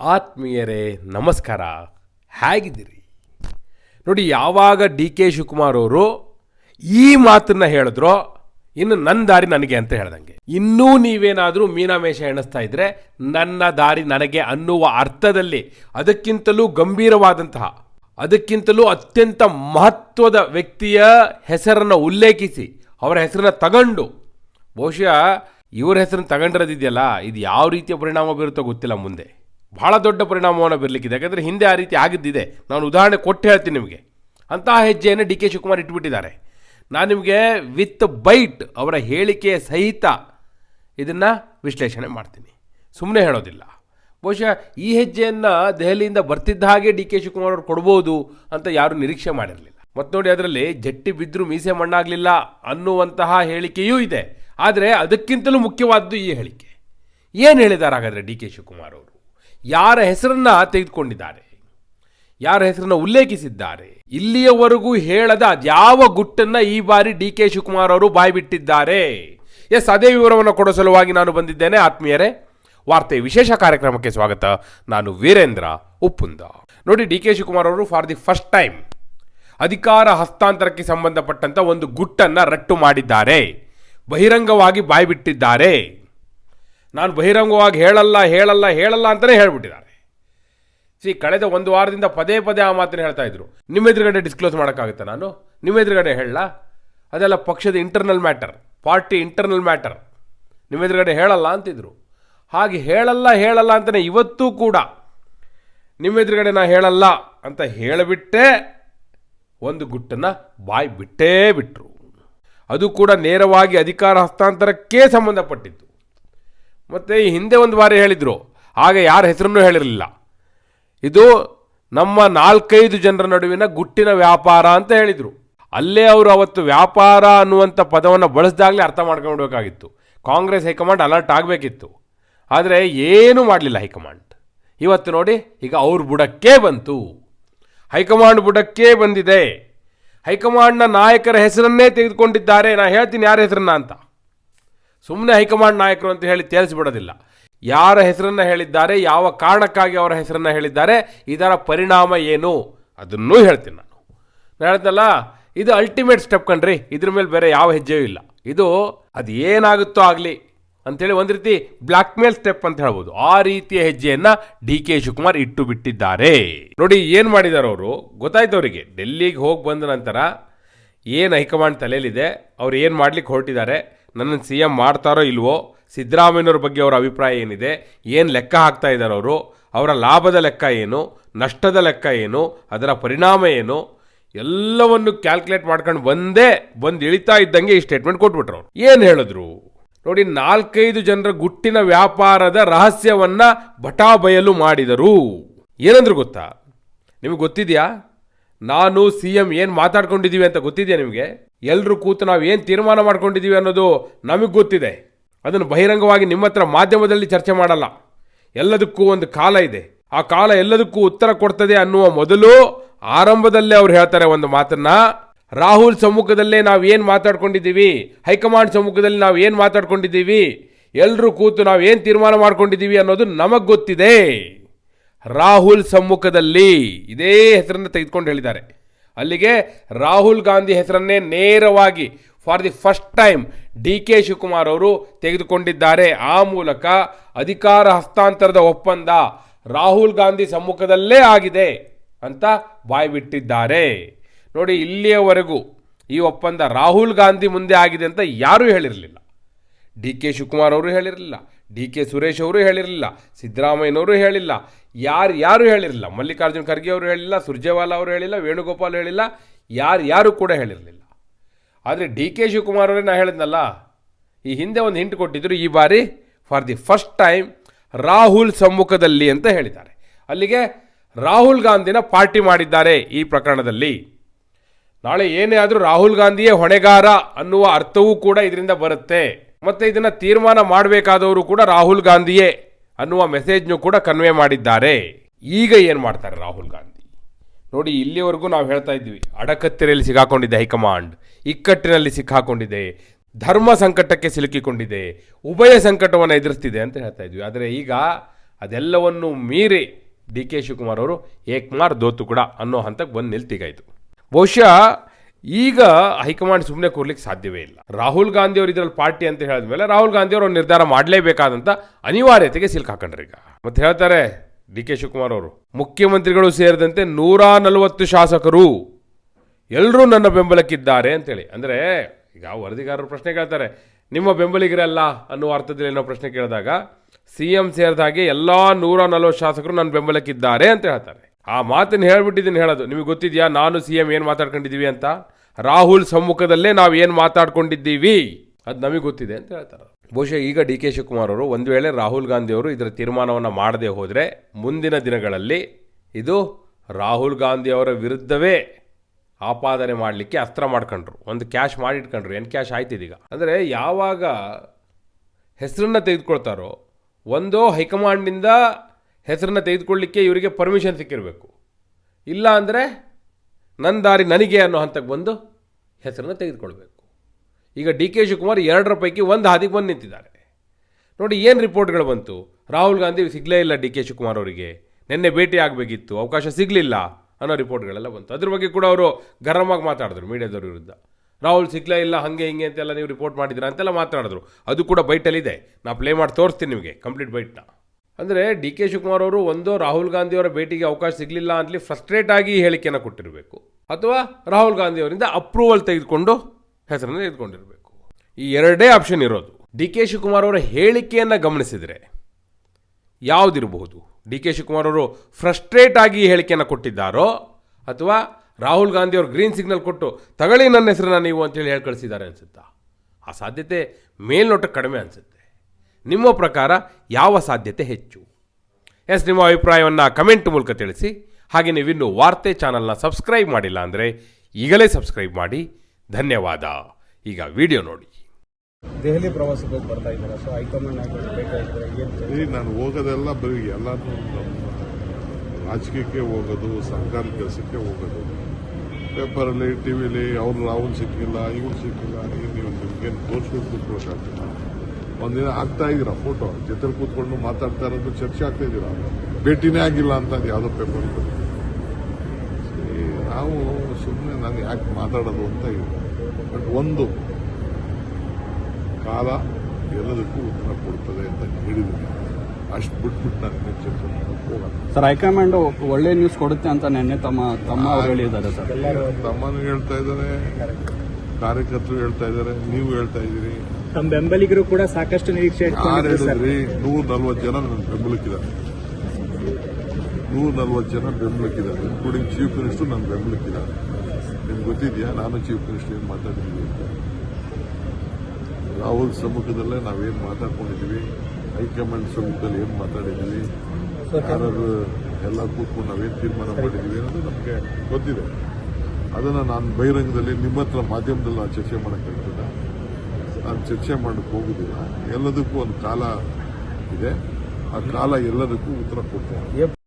ಆತ್ಮೀಯರೇ, ನಮಸ್ಕಾರ. ಹೇಗಿದ್ದೀರಿ? ನೋಡಿ, ಯಾವಾಗ ಡಿ ಕೆ ಶಿವಕುಮಾರ್ ಅವರು ಈ ಮಾತನ್ನು ಹೇಳಿದ್ರೋ, ಇನ್ನು ನನ್ನ ದಾರಿ ನನಗೆ ಅಂತ ಹೇಳ್ದಂಗೆ. ಇನ್ನೂ ನೀವೇನಾದರೂ ಮೀನಾಮೇಷ ಎಣಿಸ್ತಾ ಇದ್ರೆ, ನನ್ನ ದಾರಿ ನನಗೆ ಅನ್ನುವ ಅರ್ಥದಲ್ಲಿ ಅದಕ್ಕಿಂತಲೂ ಗಂಭೀರವಾದಂತಹ, ಅದಕ್ಕಿಂತಲೂ ಅತ್ಯಂತ ಮಹತ್ವದ ವ್ಯಕ್ತಿಯ ಹೆಸರನ್ನು ಉಲ್ಲೇಖಿಸಿ, ಅವರ ಹೆಸರನ್ನ ತಗೊಂಡು, ಬಹುಶಃ ಇವ್ರ ಹೆಸರನ್ನು ತಗೊಂಡಿರೋದಿದೆಯಲ್ಲ, ಇದು ಯಾವ ರೀತಿಯ ಪರಿಣಾಮ ಬೀರುತ್ತೋ ಗೊತ್ತಿಲ್ಲ ಮುಂದೆ. ಬಹಳ ದೊಡ್ಡ ಪರಿಣಾಮವನ್ನು ಬರಲಿಕ್ಕಿದೆ. ಯಾಕಂದರೆ ಹಿಂದೆ ಆ ರೀತಿ ಆಗಿದ್ದಿದೆ. ನಾನು ಉದಾಹರಣೆ ಕೊಟ್ಟು ಹೇಳ್ತೀನಿ ನಿಮಗೆ. ಅಂತಹ ಹೆಜ್ಜೆಯನ್ನು ಡಿ ಕೆ ಶಿವಕುಮಾರ್ ಇಟ್ಬಿಟ್ಟಿದ್ದಾರೆ. ನಾನು ನಿಮಗೆ ವಿತ್ ಬೈಟ್ ಅವರ ಹೇಳಿಕೆಯ ಸಹಿತ ಇದನ್ನು ವಿಶ್ಲೇಷಣೆ ಮಾಡ್ತೀನಿ. ಸುಮ್ಮನೆ ಹೇಳೋದಿಲ್ಲ. ಬಹುಶಃ ಈ ಹೆಜ್ಜೆಯನ್ನು ದೆಹಲಿಯಿಂದ ಬರ್ತಿದ್ದ ಹಾಗೆ ಡಿ ಕೆ ಶಿವಕುಮಾರ್ ಅವರು ಕೊಡ್ಬೋದು ಅಂತ ಯಾರೂ ನಿರೀಕ್ಷೆ ಮಾಡಿರಲಿಲ್ಲ. ಮತ್ತು ನೋಡಿ ಅದರಲ್ಲಿ ಜಟ್ಟಿ ಬಿದ್ದರೂ ಮೀಸೆ ಮಣ್ಣಾಗಲಿಲ್ಲ ಅನ್ನುವಂತಹ ಹೇಳಿಕೆಯೂ ಇದೆ. ಆದರೆ ಅದಕ್ಕಿಂತಲೂ ಮುಖ್ಯವಾದ್ದು ಈ ಹೇಳಿಕೆ. ಏನು ಹೇಳಿದ್ದಾರೆ ಹಾಗಾದರೆ ಡಿ ಕೆ ಶಿವಕುಮಾರ್ ಅವರು? ಯಾರ ಹೆಸರನ್ನ ತೆಗೆದುಕೊಂಡಿದ್ದಾರೆ? ಯಾರ ಹೆಸರನ್ನ ಉಲ್ಲೇಖಿಸಿದ್ದಾರೆ? ಇಲ್ಲಿಯವರೆಗೂ ಹೇಳದ ಅದ್ಯಾವ ಗುಟ್ಟನ್ನ ಈ ಬಾರಿ ಡಿ ಕೆ ಶಿವಕುಮಾರ್ ಅವರು ಬಾಯ್ಬಿಟ್ಟಿದ್ದಾರೆ? ಎಸ್, ಅದೇ ವಿವರವನ್ನು ಕೊಡೋ ಸಲುವಾಗಿ ನಾನು ಬಂದಿದ್ದೇನೆ. ಆತ್ಮೀಯರೇ, ವಾರ್ತೆ ವಿಶೇಷ ಕಾರ್ಯಕ್ರಮಕ್ಕೆ ಸ್ವಾಗತ. ನಾನು ವೀರೇಂದ್ರ ಉಪ್ಪುಂದ. ನೋಡಿ, ಡಿ ಕೆ ಶಿವಕುಮಾರ್ ಅವರು ಫಾರ್ ದಿ ಫಸ್ಟ್ ಟೈಮ್ ಅಧಿಕಾರ ಹಸ್ತಾಂತರಕ್ಕೆ ಸಂಬಂಧಪಟ್ಟಂತ ಒಂದು ಗುಟ್ಟನ್ನ ರಟ್ಟು ಮಾಡಿದ್ದಾರೆ. ಬಹಿರಂಗವಾಗಿ ಬಾಯ್ಬಿಟ್ಟಿದ್ದಾರೆ. ನಾನು ಬಹಿರಂಗವಾಗಿ ಹೇಳಲ್ಲ ಹೇಳಲ್ಲ ಹೇಳಲ್ಲ ಅಂತಲೇ ಹೇಳ್ಬಿಟ್ಟಿದ್ದಾರೆ. ಸಿ, ಕಳೆದ ಒಂದು ವಾರದಿಂದ ಪದೇ ಪದೇ ಆ ಮಾತನ್ನು ಹೇಳ್ತಾ ಇದ್ರು. ನಿಮ್ಮ ಎದುರುಗಡೆ ಡಿಸ್ಕ್ಲೋಸ್ ಮಾಡೋಕ್ಕಾಗುತ್ತೆ ನಾನು? ನಿಮ್ಮ ಎದುರುಗಡೆ ಹೇಳಲ್ಲ ಅದೆಲ್ಲ ಪಕ್ಷದ internal matter party internal matter ನಿಮ್ಮ ಎದುರುಗಡೆ ಹೇಳಲ್ಲ ಅಂತಿದ್ರು. ಹಾಗೆ ಹೇಳಲ್ಲ ಹೇಳಲ್ಲ ಅಂತಲೇ ಇವತ್ತೂ ಕೂಡ ನಿಮ್ಮ ಎದುರುಗಡೆ ನಾ ಹೇಳಲ್ಲ ಅಂತ ಹೇಳಿಬಿಟ್ಟೇ ಒಂದು ಗುಟ್ಟನ್ನು ಬಾಯಿ ಬಿಟ್ಟೇ ಬಿಟ್ಟರು ಅದು ಕೂಡ ನೇರವಾಗಿ ಅಧಿಕಾರ ಹಸ್ತಾಂತರಕ್ಕೆ ಸಂಬಂಧಪಟ್ಟಿದ್ದು ಮತ್ತು ಈ ಹಿಂದೆ ಒಂದು ಬಾರಿ ಹೇಳಿದರು. ಆಗ ಯಾರ ಹೆಸರನ್ನೂ ಹೇಳಿರಲಿಲ್ಲ. ಇದು ನಮ್ಮ ನಾಲ್ಕೈದು ಜನರ ನಡುವಿನ ಗುಟ್ಟಿನ ವ್ಯಾಪಾರ ಅಂತ ಹೇಳಿದರು. ಅಲ್ಲೇ ಅವರು ಅವತ್ತು ವ್ಯಾಪಾರ ಅನ್ನುವಂಥ ಪದವನ್ನು ಬಳಸಿದಾಗಲೇ ಅರ್ಥ ಮಾಡ್ಕೊಳ್ಬೇಕಾಗಿತ್ತು ಕಾಂಗ್ರೆಸ್ ಹೈಕಮಾಂಡ್ ಅಲರ್ಟ್ ಆಗಬೇಕಿತ್ತು. ಆದರೆ ಏನೂ ಮಾಡಲಿಲ್ಲ ಹೈಕಮಾಂಡ್. ಇವತ್ತು ನೋಡಿ, ಈಗ ಅವ್ರ ಬುಡಕ್ಕೆ ಬಂತು. ಹೈಕಮಾಂಡ್ ಬುಡಕ್ಕೆ ಬಂದಿದೆ. ಹೈಕಮಾಂಡ್ನ ನಾಯಕರ ಹೆಸರನ್ನೇ ತೆಗೆದುಕೊಂಡಿದ್ದಾರೆ. ನಾನು ಹೇಳ್ತೀನಿ ಯಾರ ಹೆಸರನ್ನ ಅಂತ. ಸುಮ್ಮನೆ ಹೈಕಮಾಂಡ್ ನಾಯಕರು ಅಂತ ಹೇಳಿ ತೇಲಿಸಿಬಿಡೋದಿಲ್ಲ. ಯಾರ ಹೆಸರನ್ನು ಹೇಳಿದ್ದಾರೆ, ಯಾವ ಕಾರಣಕ್ಕಾಗಿ ಅವರ ಹೆಸರನ್ನು ಹೇಳಿದ್ದಾರೆ, ಇದರ ಪರಿಣಾಮ ಏನು ಅದನ್ನೂ ಹೇಳ್ತೀನಿ ನಾನು. ನಾನು ಹೇಳ್ತಲ್ಲ ಇದು ಅಲ್ಟಿಮೇಟ್ ಸ್ಟೆಪ್ ಕಣ್ರಿ, ಇದ್ರ ಮೇಲೆ ಬೇರೆ ಯಾವ ಹೆಜ್ಜೆಯೂ ಇಲ್ಲ. ಇದು ಅದು ಏನಾಗುತ್ತೋ ಆಗಲಿ ಅಂಥೇಳಿ ಒಂದು ರೀತಿ ಬ್ಲ್ಯಾಕ್ ಮೇಲ್ ಸ್ಟೆಪ್ ಅಂತ ಹೇಳ್ಬೋದು. ಆ ರೀತಿಯ ಹೆಜ್ಜೆಯನ್ನು ಡಿ ಕೆ ಶಿವಕುಮಾರ್ ಇಟ್ಟು ಬಿಟ್ಟಿದ್ದಾರೆ. ನೋಡಿ, ಏನು ಮಾಡಿದ್ದಾರೆ ಅವರು? ಗೊತ್ತಾಯ್ತು ಅವರಿಗೆ. ಡೆಲ್ಲಿಗೆ ಹೋಗಿ ಬಂದ ನಂತರ ಏನು ಹೈಕಮಾಂಡ್ ತಲೆಯಲ್ಲಿದೆ, ಅವ್ರು ಏನು ಮಾಡ್ಲಿಕ್ಕೆ ಹೊರಟಿದ್ದಾರೆ ನನ್ನನ್ನು ಸಿ ಎಂ ಮಾಡ್ತಾರೋ ಇಲ್ವೋ ಸಿದ್ದರಾಮಯ್ಯವ್ರ ಬಗ್ಗೆ ಅವರ ಅಭಿಪ್ರಾಯ ಏನಿದೆ, ಏನು ಲೆಕ್ಕ ಹಾಕ್ತಾ ಇದ್ದಾರೆ ಅವರು, ಅವರ ಲಾಭದ ಲೆಕ್ಕ ಏನು, ನಷ್ಟದ ಲೆಕ್ಕ ಏನು, ಅದರ ಪರಿಣಾಮ ಏನು, ಎಲ್ಲವನ್ನು ಕ್ಯಾಲ್ಕುಲೇಟ್ ಮಾಡ್ಕೊಂಡು ಬಂದೇ ಬಂದು ಇಳಿತಾ ಇದ್ದಂಗೆ ಈ ಸ್ಟೇಟ್ಮೆಂಟ್ ಕೊಟ್ಬಿಟ್ರು ಏನು ಹೇಳಿದ್ರು? ನೋಡಿ, ನಾಲ್ಕೈದು ಜನರ ಗುಟ್ಟಿನ ವ್ಯಾಪಾರದ ರಹಸ್ಯವನ್ನ ಬಟಾಬಯಲು ಮಾಡಿದರು. ಏನಂದ್ರು ಗೊತ್ತಾ? ನಿಮಗೆ ಗೊತ್ತಿದೆಯಾ? ನಾನು ಸಿ ಎಂ ಏನು ಮಾತಾಡ್ಕೊಂಡಿದ್ದೀವಿ ಅಂತ ಗೊತ್ತಿದೆಯಾ ನಿಮಗೆ? ಎಲ್ಲರೂ ಕೂತು ನಾವು ಏನು ತೀರ್ಮಾನ ಮಾಡ್ಕೊಂಡಿದ್ದೀವಿ ಅನ್ನೋದು ನಮಗೆ ಗೊತ್ತಿದೆ. ಅದನ್ನು ಬಹಿರಂಗವಾಗಿ ನಿಮ್ಮ ಹತ್ರ ಮಾಧ್ಯಮದಲ್ಲಿ ಚರ್ಚೆ ಮಾಡಲ್ಲ. ಎಲ್ಲದಕ್ಕೂ ಒಂದು ಕಾಲ ಇದೆ. ಆ ಕಾಲ ಎಲ್ಲದಕ್ಕೂ ಉತ್ತರ ಕೊಡ್ತದೆ ಅನ್ನುವ ಮೊದಲು ಆರಂಭದಲ್ಲೇ ಅವ್ರು ಹೇಳ್ತಾರೆ ಒಂದು ಮಾತನ್ನ. ರಾಹುಲ್ ಸಮ್ಮುಖದಲ್ಲೇ ನಾವು ಏನು ಮಾತಾಡ್ಕೊಂಡಿದ್ದೀವಿ ಹೈಕಮಾಂಡ್ ಸಮ್ಮುಖದಲ್ಲಿ ನಾವು ಏನು ಮಾತಾಡ್ಕೊಂಡಿದ್ದೀವಿ ಎಲ್ಲರೂ ಕೂತು ನಾವು ಏನು ತೀರ್ಮಾನ ಮಾಡ್ಕೊಂಡಿದ್ದೀವಿ ಅನ್ನೋದು ನಮಗೆ ಗೊತ್ತಿದೆ. ರಾಹುಲ್ ಸಮ್ಮುಖದಲ್ಲಿ ಇದೇ ಹೆಸರನ್ನು ತೆಗೆದುಕೊಂಡು ಹೇಳಿದ್ದಾರೆ. ಅಲ್ಲಿಗೆ ರಾಹುಲ್ ಗಾಂಧಿ ಹೆಸರನ್ನೇ ನೇರವಾಗಿ for the first time D K Shivakumar ಅವರು ತೆಗೆದುಕೊಂಡಿದ್ದಾರೆ. ಆ ಮೂಲಕ ಅಧಿಕಾರ ಹಸ್ತಾಂತರದ ಒಪ್ಪಂದ ರಾಹುಲ್ ಗಾಂಧಿ ಸಮ್ಮುಖದಲ್ಲೇ ಆಗಿದೆ ಅಂತ ಬಾಯ್ಬಿಟ್ಟಿದ್ದಾರೆ. ನೋಡಿ, ಇಲ್ಲಿಯವರೆಗೂ ಈ ಒಪ್ಪಂದ ರಾಹುಲ್ ಗಾಂಧಿ ಮುಂದೆ ಆಗಿದೆ ಅಂತ ಯಾರೂ ಹೇಳಿರಲಿಲ್ಲ. ಡಿ ಕೆ ಶಿವಕುಮಾರ್ ಅವರು ಹೇಳಿರಲಿಲ್ಲ. ಡಿ ಕೆ ಸುರೇಶ್ ಅವರು ಹೇಳಿರಲಿಲ್ಲ, ಸಿದ್ದರಾಮಯ್ಯನವರು ಹೇಳಿಲ್ಲ, ಯಾರು ಯಾರು ಹೇಳಿರಲಿಲ್ಲ, ಮಲ್ಲಿಕಾರ್ಜುನ್ ಖರ್ಗೆ ಅವರು ಹೇಳಿಲ್ಲ, ಸುರ್ಜೇವಾಲಾ ಅವರು ಹೇಳಿಲ್ಲ, ವೇಣುಗೋಪಾಲ್ ಹೇಳಿಲ್ಲ, ಯಾರು ಯಾರು ಕೂಡ ಹೇಳಿರಲಿಲ್ಲ. ಆದರೆ ಡಿ ಕೆ ಶಿವಕುಮಾರ್ ಅವರೇ ನಾ ಹೇಳಿದ್ನಲ್ಲ, ಈ ಹಿಂದೆ ಒಂದು ಹಿಂಟ್ ಕೊಟ್ಟಿದ್ದರು ಈ ಬಾರಿ for the first time Rahul ಸಮ್ಮುಖದಲ್ಲಿ ಅಂತ ಹೇಳಿದ್ದಾರೆ. ಅಲ್ಲಿಗೆ ರಾಹುಲ್ ಗಾಂಧಿನ ಪಾರ್ಟಿ ಮಾಡಿದ್ದಾರೆ ಈ ಪ್ರಕರಣದಲ್ಲಿ. ನಾಳೆ ಏನೇ ಆದರೂ ರಾಹುಲ್ ಗಾಂಧಿಯೇ ಹೊಣೆಗಾರ ಅನ್ನುವ ಅರ್ಥವೂ ಕೂಡ ಇದರಿಂದ ಬರುತ್ತೆ. ಮತ್ತೆ ಇದನ್ನ ತೀರ್ಮಾನ ಮಾಡಬೇಕಾದವರು ಕೂಡ ರಾಹುಲ್ ಗಾಂಧಿಯೇ ಅನ್ನುವ ಮೆಸೇಜ್ನು ಕೂಡ ಕನ್ವೆ ಮಾಡಿದ್ದಾರೆ. ಈಗ ಏನು ಮಾಡ್ತಾರೆ ರಾಹುಲ್ ಗಾಂಧಿ? ನೋಡಿ, ಇಲ್ಲಿವರೆಗೂ ನಾವು ಹೇಳ್ತಾ ಇದ್ವಿ ಅಡಕತ್ತಿರಲ್ಲಿ ಸಿಕ್ಕಾಕೊಂಡಿದೆ ಹೈಕಮಾಂಡ್, ಇಕ್ಕಟ್ಟಿನಲ್ಲಿ ಸಿಕ್ಕಾಕೊಂಡಿದೆ, ಧರ್ಮ ಸಂಕಟಕ್ಕೆ ಸಿಲುಕಿಕೊಂಡಿದೆ, ಉಭಯ ಸಂಕಟವನ್ನು ಎದುರಿಸ್ತಿದೆ ಅಂತ ಹೇಳ್ತಾ ಇದ್ವಿ. ಆದರೆ ಈಗ ಅದೆಲ್ಲವನ್ನು ಮೀರಿ ಡಿ ಕೆ ಶಿವಕುಮಾರ್ ಅವರು ಏಕ್ಮಾರ್ ದೋತು ಕೂಡ ಅನ್ನೋ ಹಂತಕ್ಕೆ ಬಂದು ನಿಲ್ತಿಗಾಯಿತು ಬಹುಶಃ ಈಗ ಹೈಕಮಾಂಡ್ ಸುಮ್ಮನೆ ಕೂರ್ಲಿಕ್ಕೆ ಸಾಧ್ಯವೇ ಇಲ್ಲ. ರಾಹುಲ್ ಗಾಂಧಿ ಅವರು ಇದ್ರಲ್ಲಿ ಪಾರ್ಟಿ ಅಂತ ಹೇಳಿದ್ಮೇಲೆ ರಾಹುಲ್ ಗಾಂಧಿ ಅವರು ನಿರ್ಧಾರ ಮಾಡಲೇಬೇಕಾದಂಥ ಅನಿವಾರ್ಯತೆಗೆ ಸಿಲ್ಕ್ ಹಾಕೊಂಡ್ರಿ ಈಗ. ಮತ್ತೆ ಹೇಳ್ತಾರೆ ಡಿ ಕೆ ಶಿವಕುಮಾರ್ ಅವರು, ಮುಖ್ಯಮಂತ್ರಿಗಳು ಸೇರಿದಂತೆ ನೂರ ನಲವತ್ತು ಶಾಸಕರು ಎಲ್ಲರೂ ನನ್ನ ಬೆಂಬಲಕ್ಕಿದ್ದಾರೆ ಅಂತೇಳಿ. ಅಂದರೆ ಈಗ ವರದಿಗಾರರು ಪ್ರಶ್ನೆ ಕೇಳ್ತಾರೆ, ನಿಮ್ಮ ಬೆಂಬಲಿಗರಲ್ಲ ಅನ್ನುವ ಅರ್ಥದಲ್ಲಿ ಏನೋ ಪ್ರಶ್ನೆ ಕೇಳಿದಾಗ, ಸಿ ಎಂ ಸೇರಿದ ಹಾಗೆ ಎಲ್ಲ ನೂರ ನಲವತ್ತು ಶಾಸಕರು ನನ್ನ ಬೆಂಬಲಕ್ಕಿದ್ದಾರೆ ಅಂತ ಹೇಳ್ತಾರೆ. ಆ ಮಾತನ್ನು ಹೇಳ್ಬಿಟ್ಟಿದ್ದೀನಿ ಹೇಳೋದು. ನಿಮಗೆ ಗೊತ್ತಿದೆಯಾ? ನಾನು ಸಿ ಎಂ ಏನು ಮಾತಾಡ್ಕೊಂಡಿದ್ದೀವಿ ಅಂತ? ರಾಹುಲ್ ಸಮ್ಮುಖದಲ್ಲೇ ನಾವು ಏನು ಮಾತಾಡ್ಕೊಂಡಿದ್ದೀವಿ? ಅದು ನಮಗೆ ಗೊತ್ತಿದೆ ಅಂತ ಹೇಳ್ತಾರೆ. ಬಹುಶಃ ಈಗ ಡಿ ಕೆ ಶಿವಕುಮಾರ್ ಅವರು ಒಂದು ವೇಳೆ ರಾಹುಲ್ ಗಾಂಧಿ ಅವರು ಇದರ ತೀರ್ಮಾನವನ್ನು ಮಾಡದೆ ಹೋದರೆ ಮುಂದಿನ ದಿನಗಳಲ್ಲಿ ಇದು ರಾಹುಲ್ ಗಾಂಧಿ ಅವರ ವಿರುದ್ಧವೇ ಆಪಾದನೆ ಮಾಡಲಿಕ್ಕೆ ಅಸ್ತ್ರ ಮಾಡ್ಕೊಂಡ್ರು. ಒಂದು ಕ್ಯಾಶ್ ಮಾಡಿಟ್ಕೊಂಡ್ರು. ಎನ್ ಕ್ಯಾಶ್ ಆಯ್ತಿದೀಗ ಅಂದರೆ ಯಾವಾಗ ಹೆಸರನ್ನು ತೆಗೆದುಕೊಳ್ತಾರೋ, ಒಂದು ಹೈಕಮಾಂಡ್ನಿಂದ ಹೆಸರನ್ನ ತೆಗೆದುಕೊಳ್ಳಿಕ್ಕೆ ಇವರಿಗೆ ಪರ್ಮಿಷನ್ ಸಿಕ್ಕಿರಬೇಕು. ಇಲ್ಲ ಅಂದರೆ ನನ್ನ ದಾರಿ ನನಗೆ ಅನ್ನೋ ಹಂತಕ್ಕೆ ಬಂದು ಹೆಸರನ್ನು ತೆಗೆದುಕೊಳ್ಬೇಕು. ಈಗ ಡಿ ಕೆ ಶಿವಕುಮಾರ್ ಎರಡರ ಪೈಕಿ ಒಂದು ಹಾದಿಗೆ ಬಂದು ನಿಂತಿದ್ದಾರೆ. ನೋಡಿ, ಏನು ರಿಪೋರ್ಟ್ಗಳು ಬಂತು? ರಾಹುಲ್ ಗಾಂಧಿ ಸಿಗಲೇ ಇಲ್ಲ ಡಿ ಕೆ ಶಿವಕುಮಾರ್ ಅವರಿಗೆ. ನಿನ್ನೆ ಭೇಟಿ ಆಗಬೇಕಿತ್ತು, ಅವಕಾಶ ಸಿಗಲಿಲ್ಲ ಅನ್ನೋ ರಿಪೋರ್ಟ್ಗಳೆಲ್ಲ ಬಂತು. ಅದ್ರ ಬಗ್ಗೆ ಕೂಡ ಅವರು ಗರಮಾಗಿ ಮಾತಾಡಿದ್ರು ಮೀಡಿಯಾದವ್ರ ವಿರುದ್ಧ. ರಾಹುಲ್ ಸಿಗ್ಲೇ ಇಲ್ಲ, ಹಾಗೆ ಹಿಂಗೆ ಅಂತೆಲ್ಲ ನೀವು ರಿಪೋರ್ಟ್ ಮಾಡಿದ್ದೀರಾ ಅಂತೆಲ್ಲ ಮಾತಾಡಿದ್ರು. ಅದು ಕೂಡ ಬೈಟಲ್ಲಿದೆ. ನಾ ಪ್ಲೇ ಮಾಡಿ ತೋರಿಸ್ತೀನಿ ನಿಮಗೆ, ಕಂಪ್ಲೀಟ್ ಬೈಟ್ನ. ಅಂದರೆ ಡಿ ಕೆ ಶಿವಕುಮಾರ್ ಅವರು ಒಂದೋ ರಾಹುಲ್ ಗಾಂಧಿ ಅವರ ಭೇಟಿಗೆ ಅವಕಾಶ ಸಿಗಲಿಲ್ಲ ಅಂತಲಿ ಫ್ರಸ್ಟ್ರೇಟ್ ಆಗಿ ಹೇಳಿಕೆಯನ್ನು ಕೊಟ್ಟಿರಬೇಕು. ಅಥವಾ ರಾಹುಲ್ ಗಾಂಧಿ ಅವರಿಂದ ಅಪ್ರೂವಲ್ ತೆಗೆದುಕೊಂಡು ಹೆಸರನ್ನು ತೆಗೆದುಕೊಂಡಿರಬೇಕು. ಈ ಎರಡೇ ಆಪ್ಷನ್ ಇರೋದು. ಡಿ ಕೆ ಶಿವಕುಮಾರ್ ಅವರ ಹೇಳಿಕೆಯನ್ನು ಗಮನಿಸಿದರೆ ಯಾವುದಿರಬಹುದು? ಡಿ ಕೆ ಶಿವಕುಮಾರ್ ಅವರು ಫ್ರಸ್ಟ್ರೇಟ್ ಆಗಿ ಹೇಳಿಕೆಯನ್ನು ಕೊಟ್ಟಿದ್ದಾರೋ ಅಥವಾ ರಾಹುಲ್ ಗಾಂಧಿ ಅವರು ಗ್ರೀನ್ ಸಿಗ್ನಲ್ ಕೊಟ್ಟು ತಗೊಳ್ಳಿ ನನ್ನ ಹೆಸರನ್ನ ನೀವು ಅಂತೇಳಿ ಹೇಳಿ ಕಳಿಸಿದ್ದಾರೆ ಅನಿಸುತ್ತಾ? ಆ ಸಾಧ್ಯತೆ ಮೇಲ್ನೋಟ ಕಡಿಮೆ ಅನಿಸುತ್ತೆ. ನಿಮ್ಮ ಪ್ರಕಾರ ಯಾವ ಸಾಧ್ಯತೆ ಹೆಚ್ಚು? ಎಸ್ ನಿಮ್ಮ ಅಭಿಪ್ರಾಯವನ್ನು ಕಮೆಂಟ್ ಮೂಲಕ ತಿಳಿಸಿ. ಹಾಗೆ ನೀವಿನ್ನು ವಾರ್ತೆ ಚಾನಲ್ನ ಸಬ್ಸ್ಕ್ರೈಬ್ ಮಾಡಿಲ್ಲ ಅಂದರೆ ಈಗಲೇ ಸಬ್ಸ್ಕ್ರೈಬ್ ಮಾಡಿ. ಧನ್ಯವಾದ. ಈಗ ವಿಡಿಯೋ ನೋಡಿ. ದೆಹಲಿ ಪ್ರವಾಸಕ್ಕೆ ಹೋಗಿ ಬರ್ತಾ ಇದ್ದಾರೆ? ಸೊ ಹೈಕಮಾಂಡ್ ಆಗಿ ಬೇಕಾಗಿದ್ದಾರೆ ಏನು ಈ ನಾನು ಹೋಗೋದೆಲ್ಲ ಬರೀ ಎಲ್ಲ ರಾಜಕೀಯಕ್ಕೆ ಹೋಗೋದು ಸರ್ಕಾರಿ ಕೆಲಸಕ್ಕೆ ಹೋಗೋದು. ಪೇಪರಲ್ಲಿ ಟಿ ವಿಲಿ ಅವ್ರು ರಾಹುಲ್ ಸಿಕ್ಕಿಲ್ಲ ಇವ್ರು ಸಿಕ್ಕಿಲ್ಲ ಏನು ನೀವು ನಿಮ್ಗೇನು ತೋರಿಸ್ಬಿಟ್ಟು ಕೂತ್ಕೊಳ್ಳೋಕ್ಕಾಗ್ತಿಲ್ಲ ಒಂದಿನ ಆಗ್ತಾ ಇದ್ದೀರಾ ಫೋಟೋ ಜೊತೆ ಕೂತ್ಕೊಂಡು ಮಾತಾಡ್ತಾ ಇರೋದು ಚರ್ಚೆ ಆಗ್ತಾ ಇದ್ದೀರಾ ಭೇಟಿನೇ ಆಗಿಲ್ಲ ಅಂತ ಯಾವುದೋ ಪೇಪರ್ ನಾವು ಸುಮ್ಮನೆ ನಾನು ಯಾಕೆ ಮಾತಾಡೋದು ಅಂತ ಇದೆ ಬಟ್ ಒಂದು ಕಾಲ ಎಲ್ಲದಕ್ಕೂ ಉತ್ತರ ಕೊಡ್ತದೆ ಅಂತ ಹೇಳಿದ್ದೀನಿ. ಅಷ್ಟು ಬಿಟ್ಬಿಟ್ಟು ನಾನು ಇನ್ನೂ ಚರ್ಚೆ ಹೋಗಲ್ಲ. ಸರ್ ಹೈಕಮಾಂಡ್ ಒಳ್ಳೆ ನ್ಯೂಸ್ ಕೊಡುತ್ತೆ ಅಂತ ನಿನ್ನೆ ತಮ್ಮ ತಮ್ಮ ಅವರು ಹೇಳಿದ್ದಾರೆ ಸರ್. ತಮ್ಮನು ಹೇಳ್ತಾ ಇದ್ದಾರೆ ಕಾರ್ಯಕರ್ತರು ಹೇಳ್ತಾ ಇದ್ದಾರೆ ನೀವು ಹೇಳ್ತಾ ಇದ್ದೀರಿ. ತಮ್ಮ ಬೆಂಬಲಿಗರು ಕೂಡ ಸಾಕಷ್ಟು ನಿರೀಕ್ಷೆ ಹೇಳಿದ್ರಿ ನೂರ ನಲ್ವತ್ತು ಜನ ನನ್ನ ಬೆಂಬಲಕ್ಕಿದ್ದಾರೆ. ನೂರ ನಲ್ವತ್ತು ಜನ ಬೆಂಬಲಕ್ಕಿದ್ದಾರೆ. ಇನ್ಕ್ಲೂಡಿಂಗ್ ಚೀಫ್ ಮಿನಿಸ್ಟರ್ ನನ್ನ ಬೆಂಬಲಕ್ಕಿದ್ದಾರೆ. ನಿಮ್ಗೆ ಗೊತ್ತಿದೆಯಾ? ನಾನು ಚೀಫ್ ಮಿನಿಸ್ಟರ್ ಏನು ಮಾತಾಡಿದ್ದೀವಿ ಅಂತ. ರಾಹುಲ್ ಸಮ್ಮುಖದಲ್ಲೇ ನಾವೇನು ಮಾತಾಡ್ಕೊಂಡಿದ್ದೀವಿ ಹೈಕಮಾಂಡ್ ಸಮ್ಮುಖದಲ್ಲಿ ಏನು ಮಾತಾಡಿದ್ದೀವಿ ಯಾರು ಎಲ್ಲ ಕೂತ್ಕೊಂಡು ನಾವೇನು ತೀರ್ಮಾನ ಮಾಡಿದ್ದೀವಿ ಅನ್ನೋದು ನಮಗೆ ಗೊತ್ತಿದೆ. ಅದನ್ನು ನಾನು ಬಹಿರಂಗದಲ್ಲಿ ನಿಮ್ಮ ಹತ್ರ ಮಾಧ್ಯಮದಲ್ಲಿ ನಾನು ಚರ್ಚೆ ಮಾಡೋಕ್ಕಾಗ್ತದೆ ನಾನು ಚರ್ಚೆ ಮಾಡಕ್ಕೆ ಹೋಗುದಿಲ್ಲ. ಎಲ್ಲದಕ್ಕೂ ಒಂದು ಕಾಲ ಇದೆ. ಆ ಕಾಲ ಎಲ್ಲದಕ್ಕೂ ಉತ್ತರ ಕೊಡ್ತೇನೆ.